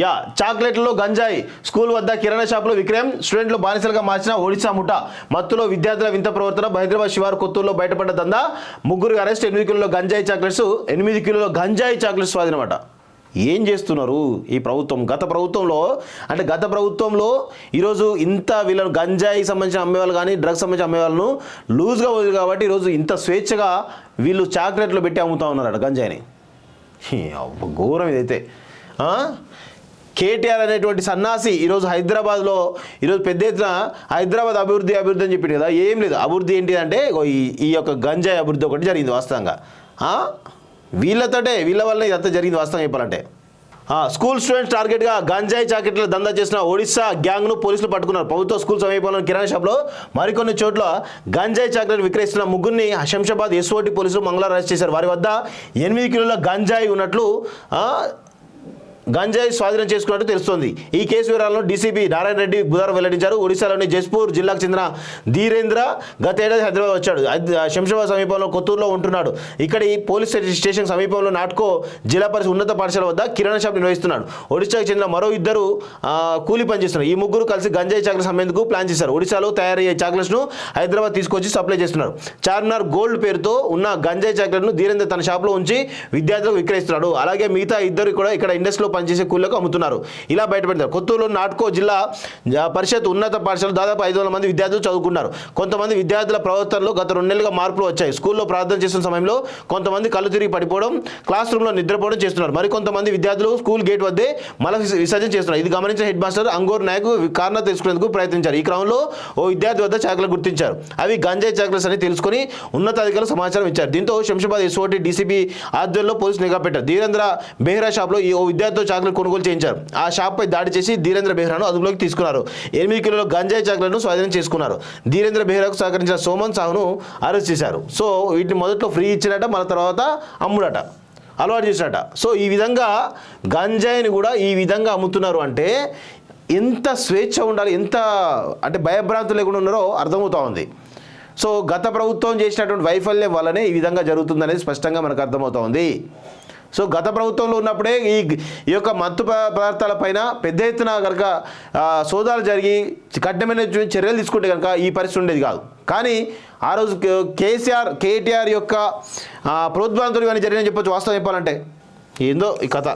Yeah చాక్లెట్లలో గంజాయి. School వద్ద కిరాణా షాపులో విక్రయం. స్టూడెంట్లు బానిసలుగా మార్చిన ఒడిశా ముఠ. మత్తులో విద్యార్థుల వింత ప్రవర్తన హైదరాబాద్ శివారు కొత్తూరులో బయటపడ్డ దందా. ముగ్గురు అరెస్ట్ ఎనిమిది కిలోల గంజాయి చాక్లెట్స్ ఎనిమిది కిలోల గంజాయి చాక్లెట్స్ స్వాధీనమాట. ఏం చేస్తున్నారు ఈ ప్రభుత్వం? గత ప్రభుత్వంలో అంటే గత ప్రభుత్వంలో ఈరోజు ఇంత వీళ్ళను గంజాయి సంబంధించిన అమ్మేవాళ్ళు కానీ డ్రగ్స్ సంబంధించిన అమ్మేవాళ్ళను లూజ్గా వదిలి కాబట్టి ఈరోజు ఇంత స్వేచ్ఛగా వీళ్ళు చాక్లెట్లు పెట్టి అమ్ముతా ఉన్నారట గంజాయిని. అబ్బ, ఘోరం ఇదైతే. కేటీఆర్ అనేటువంటి సన్నాసి ఈరోజు హైదరాబాద్లో ఈరోజు పెద్ద ఎత్తున హైదరాబాద్ అభివృద్ధి అభివృద్ధి అని చెప్పింది కదా ఏం లేదు. అభివృద్ధి ఏంటి అంటే ఈ ఈ యొక్క గంజాయి అభివృద్ధి ఒకటి జరిగింది వాస్తవంగా. వీళ్ళతోటే వీళ్ళ వల్ల ఇదంతా జరిగింది వాస్తవం చెప్పాలంటే. స్కూల్ స్టూడెంట్స్ టార్గెట్గా గంజాయి చాకెట్ల దందా చేసిన ఒడిశా గ్యాంగ్ను పోలీసులు పట్టుకున్నారు. ప్రభుత్వ స్కూల్ సమీపంలో కిరాణా షాప్లో మరికొన్ని చోట్ల గంజాయి చాకెట్లు విక్రయిస్తున్న ముగ్గురిని శంషాబాద్ ఎస్ఓటి పోలీసులు మంగళవారం అరెస్ట్ చేశారు. వారి వద్ద ఎనిమిది కిలోల గంజాయి ఉన్నట్లు గంజాయి స్వాధీనం చేసుకున్నట్టు తెలుస్తోంది. ఈ కేసు వివరాలను డీసీపీ నారాయణ రెడ్డి బుధవారం వెల్లడించారు. ఒడిశాలోని జస్పూర్ జిల్లాకు చెందిన ధీరేంద్ర గతేడాది హైదరాబాద్ వచ్చాడు. శంషాబాద్ సమీపంలో కొత్తూరులో ఉంటున్నాడు. ఇక్కడ ఈ పోలీస్ స్టేషన్ సమీపంలో నాట్కో జిల్లా పరిషత్ ఉన్నత పాఠశాల వద్ద కిరాణా షాప్ నిర్వహిస్తున్నాడు. ఒడిశాకు చెందిన మరో ఇద్దరు కూలీ పనిచేస్తున్నారు. ఈ ముగ్గురు కలిసి గంజాయి చాక్లెట్స్ అమ్మేందుకు ప్లాన్ చేశారు. ఒడిశాలో తయారయ్యే చాక్లెట్స్ను హైదరాబాద్ తీసుకొచ్చి సప్లై చేస్తున్నారు. చార్మినార్ గోల్డ్ పేరుతో ఉన్న గంజాయి చాక్లెట్ను ధీరేంద్ర తన షాప్లో ఉంచి విద్యార్థులకు విక్రయిస్తున్నాడు. అలాగే మిగతా ఇద్దరు కూడా ఇక్కడ ఇండస్ట్రీలో పనిచేసే కూలీలకు అమ్ముతున్నారు. ఇలా బయటపెడతారు. కొత్తూరులో నాట్కో జిల్లా పరిషత్ ఉన్నత పాఠశాల దాదాపు ఐదు వందల మంది విద్యార్థులు చదువుకున్నారు. కొంతమంది విద్యార్థుల ప్రవర్తనలో గత రెండు నెలలుగా మార్పులు వచ్చాయి. స్కూల్లో ప్రార్థన చేస్తున్న సమయంలో కొంతమంది కళ్ళు తిరిగి పడిపోవడం క్లాస్ రూమ్లో నిద్రపోవడం చేస్తున్నారు. మరి కొంతమంది విద్యార్థులు స్కూల్ గేట్ వద్దే మల విసర్జన చేస్తున్నారు. ఇది గమనించిన హెడ్ మాస్టర్ అంగూర్ నాయక్ కారణం తెలుసుకునేందుకు ప్రయత్నించారు. ఈ క్రమంలో ఓ విద్యార్థి వద్ద చాకలు గుర్తించారు. అవి గంజాయి చాకలెట్స్ అని తెలుసుకొని ఉన్నతాధికారులు సమాచారం ఇచ్చారు. దీంతో శంషాబాద్ ఎస్ఓటి డీసీపీ ఆధ్వర్యంలో పోలీసు నిఘా పెట్టారు. ధీరేంద్ర బెహ్రా షాప్లో ఈ ఓ విద్యార్థితో చాకులను కొనుగోలు చేయించారు. ఆ షాప్పై దాడి చేసి ధీరేంద్ర బెహ్రాను అదుపులోకి తీసుకున్నారు. ఎనిమిది కిలోల గంజాయి చాకులను స్వాధీనం చేసుకున్నారు. ధీరేంద్ర బెహ్రాకు సహకరించిన సోమన్ సాహును అరెస్ట్ చేశారు. సో వీటిని మొదట్లో ఫ్రీ ఇచ్చినట మళ్ళీ తర్వాత అమ్ముడట. అలవాటు చేసినట. సో ఈ విధంగా గంజాయిని కూడా ఈ విధంగా అమ్ముతున్నారు అంటే ఎంత స్వేచ్ఛ ఉండాలి ఎంత అంటే భయభ్రాంతులు లేకుండా ఉన్నారో అర్థమవుతా ఉంది. సో గత ప్రభుత్వం చేసినటువంటి వైఫల్యం వల్లనే ఈ విధంగా జరుగుతుందనేది స్పష్టంగా మనకు అర్థమవుతా ఉంది. సో గత ప్రభుత్వంలో ఉన్నప్పుడే ఈ ఈ యొక్క మత్తు పదార్థాలపైన పెద్ద ఎత్తున కనుక సోదాలు జరిగి కఠినమైన చర్యలు తీసుకుంటే కనుక ఈ పరిస్థితి ఉండేది కాదు. కానీ ఆ రోజు కేసీఆర్ కేటీఆర్ యొక్క ప్రోద్బలంతో ఇవన్నీ జరిగిన చెప్పొచ్చు వాస్తవం చెప్పాలంటే. ఏందో ఈ కథ.